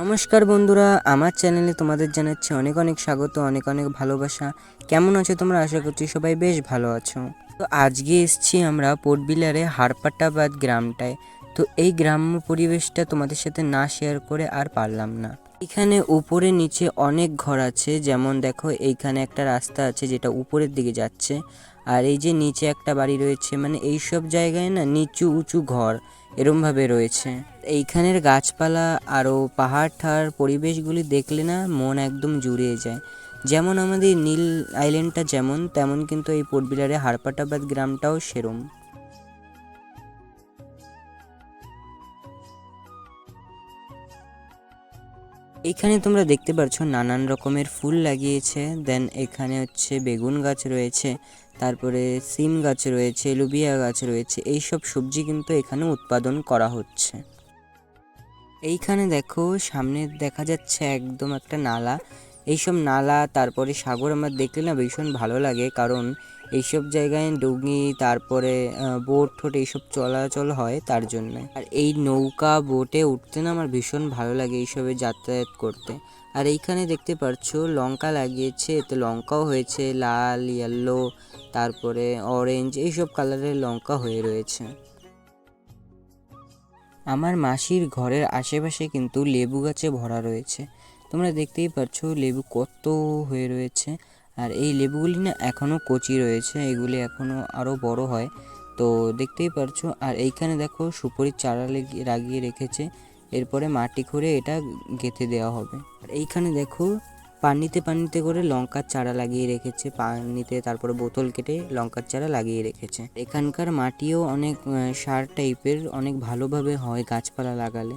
নমস্কার বন্ধুরা, আমার চ্যানেলে তোমাদের জানাচ্ছি অনেক অনেক স্বাগত, অনেক অনেক ভালোবাসা। কেমন আছো তোমরা? আশা করছি সবাই বেশ ভালো আছো। তো আজকে এসছি আমরা পোর্টবিলারে হারপাটাবাদ গ্রামটায়। তো এই গ্রাম্য পরিবেশটা তোমাদের সাথে না শেয়ার করে আর পারলাম না। এখানে উপরে নিচে অনেক ঘর আছে, যেমন দেখো এইখানে একটা রাস্তা আছে যেটা উপরের দিকে যাচ্ছে। আর এই যে নিচে একটা বাড়ি রয়েছে মানে এই সব জায়গায় না নিচু উঁচু ঘর। এরমভাবে রয়েছে। এইখানের গাছপালা আরও পাহাড় ঠাড় পরিবেশগুলি দেখলে না মন একদম জুড়িয়ে যায়। যেমন আমাদের নীল আইল্যান্ডটা যেমন, তেমন কিন্তু এই পোর্টবিলারে হারপাটাবাদ গ্রামটাও সেরম। এখানে তোমরা দেখতে পারছ নানান রকমের ফুল লাগিয়েছে, দেন এখানে হচ্ছে বেগুন গাছ রয়েছে। তারপরে সিম গাছ রয়েছে, লুবিয়া গাছ রয়েছে এই সব সবজি কিন্তু এখানে উৎপাদন করা হচ্ছে। এইখানে দেখো, সামনে দেখা যাচ্ছে একদম একটা নালা। এইসব নালা, তারপরে সাগর আমার দেখলে না ভীষণ ভালো লাগে, কারণ এইসব জায়গায় ডুঙি তারপরে বোট ঠোট এইসব চলাচল হয় তার জন্য। আর এই নৌকা, বোটে উঠতে না আমার ভীষণ ভালো লাগে এইসবে যাতায়াত করতে। আর এইখানে দেখতে পারছ, লঙ্কা লাগিয়েছে, এতে লঙ্কাও হয়েছে, লাল ইয়েলো তারপরে অরেঞ্জ এইসব কালারের লঙ্কা হয়ে রয়েছে। আমার মাসির ঘরের আশেপাশে কিন্তু লেবু গাছে ভরা রয়েছে। তোমরা দেখতেই পাচ্ছ লেবু কত হয়ে রয়েছে। আর এই লেবুগুলি না এখনও কচি রয়েছে, এগুলি এখনও আরও বড় হয়। তো দেখতেই পারছ, আর এইখানে দেখো সুপারির চারা লেগিয়ে লাগিয়ে রেখেছে। এরপরে মাটি করে এটা গেঁথে দেওয়া হবে। আর এইখানে দেখো, পানিতে পানিতে করে লঙ্কার চারা লাগিয়ে রেখেছে। পানিতে তারপরে বোতল কেটে লঙ্কার চারা লাগিয়ে রেখেছে। এখানকার মাটিও অনেক সার টাইপের, অনেক ভালোভাবে হয় গাছপালা লাগালে।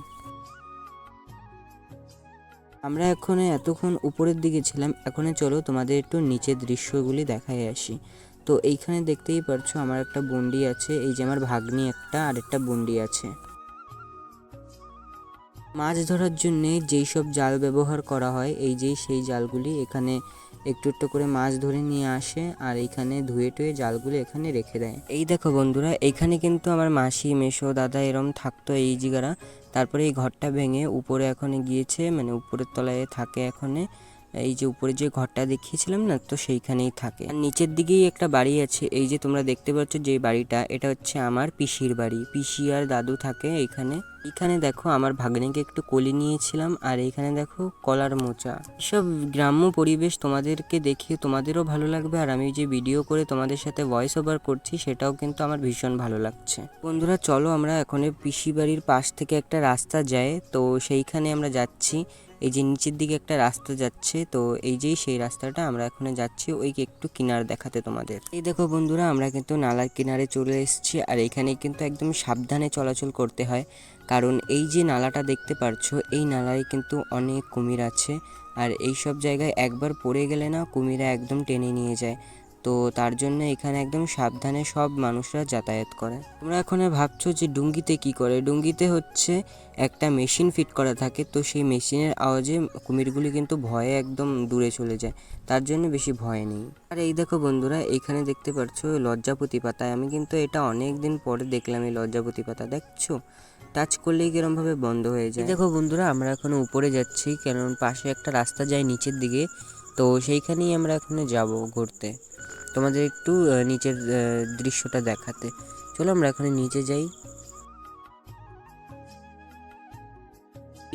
আমরা এখন এতক্ষণ উপরের দিকে ছিলাম, এখন চলো তোমাদের একটু নিচের দৃশ্যগুলি দেখাই আসি। তো এইখানে দেখতেই পারছ, আমার একটা বন্ডি আছে, এই যে আমার ভাগ্নি একটা আর একটা বন্ডি আছে। মাছ ধরার জন্য যেই সব জাল ব্যবহার করা হয়, এই যে সেই জালগুলি এখানে একটু একটু করে মাছ ধরে নিয়ে আসে আর এইখানে ধুয়ে টুয়ে জালগুলো এখানে রেখে দেয়। এই দেখো বন্ধুরা, এখানে কিন্তু আমার মাসি, মেশো, দাদা এরম থাকতো এই জিগারা। তারপরে এই ঘরটা ভেঙে উপরে এখন গিয়েছে মানে উপরের তলায় থাকে এখনে। এই যে উপরে যে ঘরটা দেখিয়েছিলাম না, তো সেইখানেই থাকে। আর নিচের দিকেই একটা বাড়ি আছে, এই যে তোমরা দেখতে পাচ্ছ যে বাড়িটা, এটা হচ্ছে আমার পিসির বাড়ি। পিসি আর দাদু থাকে এইখানে এখানে দেখো আমার ভাগ্নিকে একটু কোলে নিয়েছিলাম, আর এইখানে দেখো কলার মোচা। সব গ্রাম্য পরিবেশ তোমাদেরকে দেখিয়ে তোমাদেরও ভালো লাগবে, আর আমি যে ভিডিও করে তোমাদের সাথে ভয়েস ওভার করছি, সেটাও কিন্তু আমার ভীষণ ভালো লাগছে। বন্ধুরা, চলো আমরা এখন পিসি বাড়ির পাশ থেকে একটা রাস্তা যায়, তো সেইখানে আমরা যাচ্ছি। এই যে নিচের দিকে একটা রাস্তা যাচ্ছে, তো এই যেই সেই রাস্তাটা আমরা এখন যাচ্ছি ওই একটু কিনার দেখাতে তোমাদের। এই দেখো বন্ধুরা, আমরা কিন্তু নালার কিনারে চলে এসেছি আর এখানে কিন্তু একদম সাবধানে চলাচল করতে হয়। কারণ এই যে নালাটা দেখতে পারছ, এই নালায় কিন্তু অনেক কুমির আছে। আর এই সব জায়গায় একবার পড়ে গেলে না কুমিরা একদম টেনে নিয়ে যায়। তো তার জন্য এখানে একদম সাবধানে সব মানুষরা যাতায়াত করে। তোমরা এখন ভাবছ যে ডুঙ্গিতে কি করে? ডুঙ্গিতে হচ্ছে একটা মেশিন ফিট করা থাকে, তো সেই মেশিনের আওয়াজে কুমিরগুলি কিন্তু ভয়ে একদম দূরে চলে যায়। তার জন্য বেশি ভয় নেই। আর এই দেখো বন্ধুরা, এখানে দেখতে পাচ্ছ লজ্জাপতি পাতায় আমি কিন্তু এটা অনেক দিন পরে দেখলাম এই লজ্জাপতি পাতা দেখছ? টাচ করলেই কিরম ভাবে বন্ধ হয়ে যায়। দেখো বন্ধুরা, আমরা এখন উপরে যাচ্ছি কারণ পাশে একটা রাস্তা যায় নিচের দিকে। তো সেইখানেই আমরা এখানে যাব ঘুরতে। তোমাদের একটু নিচের দৃশ্যটা দেখাতে। চলো আমরা এখানে নিচে যাই।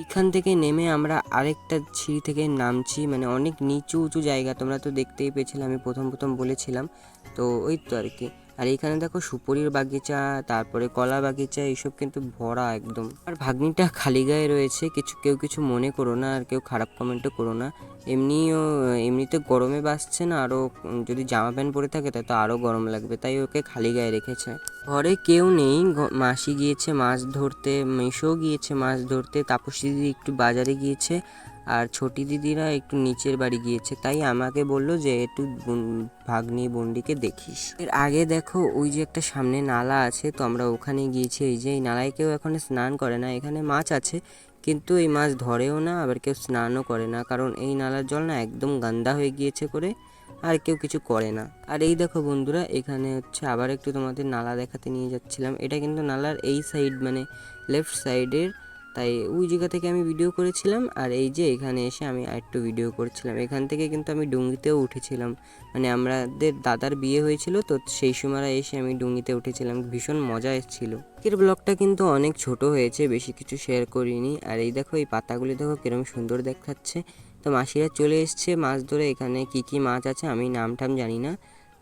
এখান থেকে নেমে আমরা আরেকটা সিঁড়ি থেকে নামছি মানে অনেক নিচু উঁচু জায়গা। তোমরা তো দেখতেই পেয়েছিলে, আমি প্রথম প্রথম বলেছিলাম। তো ওই তো আর কি। আর এখানে দেখো সুপরির বাগিচা, তারপরে কলা বাগিচা, এইসব কিন্তু ভরা একদম। আর ভাগ্নিটা খালি গায়ে রয়েছে, কিছু কেউ কিছু মনে করো না, আর কেউ খারাপ কমেন্টও করো না। এমনিও, এমনিতে গরমে বাসছে না আরও যদি জামা প্যান্ট পরে থাকে তাই তো আরও গরম লাগবে, তাই ওকে খালি গায়ে রেখেছে। ঘরে কেউ নেই মাসি গিয়েছে মাছ ধরতে মেশো গিয়েছে মাছ ধরতে, তাপসী দিদি একটু বাজারে গিয়েছে। আর ছোটি দিদিরা একটু নিচের বাড়ি গিয়েছে, তাই আমাকে বলল যে একটু ভাগ্নি বন্ডিকে দেখিস। এর আগে দেখো ওই যে একটা সামনে নালা আছে, তো আমরা ওখানে গিয়েছি, এই যে এই নালায় কেউ এখন স্নান করে না, এখানে মাছ আছে, কিন্তু এই মাছ ধরেও না, আবার কেউ স্নানও করে না, কারণ এই নালার জল না একদম গান্দা হয়ে গিয়েছে করে, আর কেউ কিছু করে না। আর এই দেখো বন্ধুরা, এখানে হচ্ছে আবার একটু তোমাদের নালা দেখাতে নিয়ে যাচ্ছিলাম, এটা কিন্তু নালার এই সাইড মানে লেফট সাইডের তাই ওই জায়গা থেকে আমি ভিডিও করেছিলাম আর এই যে এখানে এসে আমি আরেকটু ভিডিও করছিলাম। এখান থেকে কিন্তু আমি ডুঙ্গিতেও উঠেছিলাম। মানে আমাদের দাদার বিয়ে হয়েছিল তো সেই সময় এসে আমি ডুঙ্গিতে উঠেছিলাম। ভীষণ মজা এসেছিল। আজকের ব্লগটা কিন্তু অনেক ছোট হয়েছে, বেশি কিছু শেয়ার করিনি। আর এই দেখো, এই পাতাগুলি দেখো কিরম সুন্দর দেখাচ্ছে। তো মাসিরা চলে এসছে মাছ ধরে। এখানে কি কি মাছ আছে আমি নাম টাম জানি না।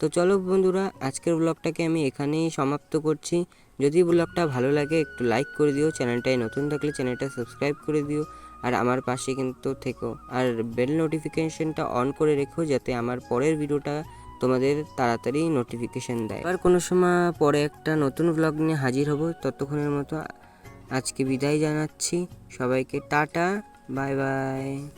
তো চলো বন্ধুরা, আজকের ব্লগটাকে আমি এখানেই সমাপ্ত করছি। যদি ব্লগটা ভালো লাগে, একটু লাইক করে দিও। চ্যানেলটায় নতুন থাকলে চ্যানেলটা সাবস্ক্রাইব করে দিও। আর আমার পাশে কিন্তু থেকো। আর বেল নোটিফিকেশনটা অন করে রেখো, যাতে আমার পরের ভিডিওটা তোমাদের তাড়াতাড়ি নোটিফিকেশন দেয়। আর কোনো সময় পরে একটা নতুন ব্লগ নিয়ে হাজির হব। ততক্ষণের মতো আজকে বিদায় জানাচ্ছি। সবাইকে টাটা বাই বাই